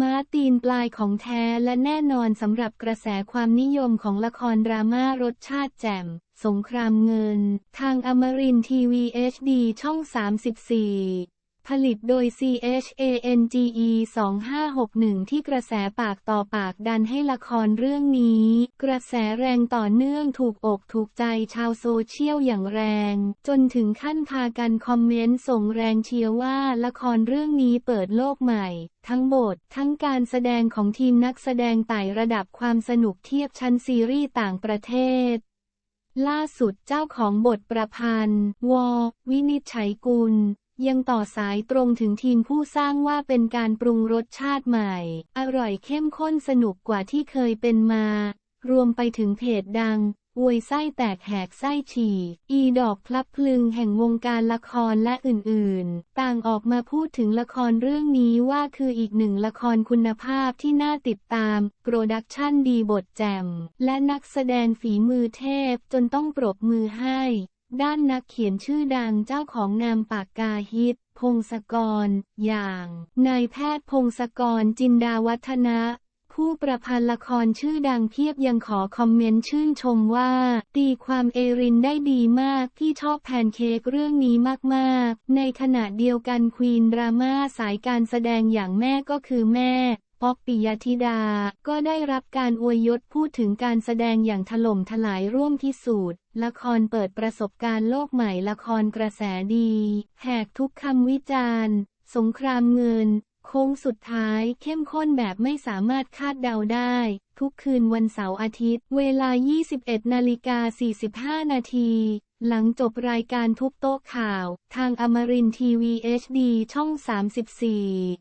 ม้าตีนปลายของแท้และแน่นอนสำหรับกระแสความนิยมของละครดราม่ารสชาติแจ่ม สงครามเงิน ทางอมรินทีวี HD ช่อง 34 ผลิตโดย CHANGE 2561 ที่กระแสปากต่อปากดันให้ละครเรื่องนี้ กระแสแรงต่อเนื่องถูกอกถูกใจชาวโซเชียลอย่างแรง จนถึงขั้นพากันคอมเมนต์ส่งแรงเชียร์ว่าละครเรื่องนี้เปิดโลกใหม่ ทั้งบท ทั้งการแสดงของทีมนักแสดงไต่ระดับความสนุกเทียบชั้นซีรีส์ต่างประเทศล่าสุดเจ้าของบทประพันธ์ ว วินิจฉัยกุล ยังต่อสายตรงถึงทีมผู้สร้างว่าเป็นการปรุงรสชาติใหม่ อร่อยเข้มข้นสนุกกว่าที่เคยเป็นมา รวมไปถึงเพจดังอวยไส้แตกแหกไส้ฉีกอีดอกพลับพลึงแห่งวงการละครและอื่นๆ ต่างออกมาพูดถึงละครเรื่องนี้ว่าคืออีกหนึ่งละครคุณภาพที่น่าติดตาม โปรดักชั่นดีบทแจ่มและนักแสดงฝีมือเทพจนต้องปรบมือให้ ด้านนักเขียนชื่อดังเจ้าของนามปากกาฮิต พงศกร อย่างนายแพทย์พงศกรจินดาวัฒนะผู้ประพันธ์ละครชื่อดังเพียบยังขอคอมเมนต์ชื่นชมว่า ตีความเอรินได้ดีมากที่ชอบแพนเค้กเรื่องนี้มากๆ ในขณะเดียวกันควีนดราม่าสายการแสดงอย่างแม่ก็คือแม่ ป๊อกปิยธิดา ก็ได้รับการอวยยศพูดถึงการแสดงอย่างถล่มทลายร่วมพิสูจน์ ละครเปิดประสบการณ์โลกใหม่ละครกระแสดี แหกทุกคำวิจารณ์ สงครามเงิน โค้งสุดท้ายเข้มข้นแบบไม่สามารถคาดเดาได้ ทุกคืนวันเสาร์อาทิตย์ เวลา 21นาฬิกา45 นาทีหลังจบรายการทุบโต๊ะข่าว ทางอมรินทีวี HD ช่อง 34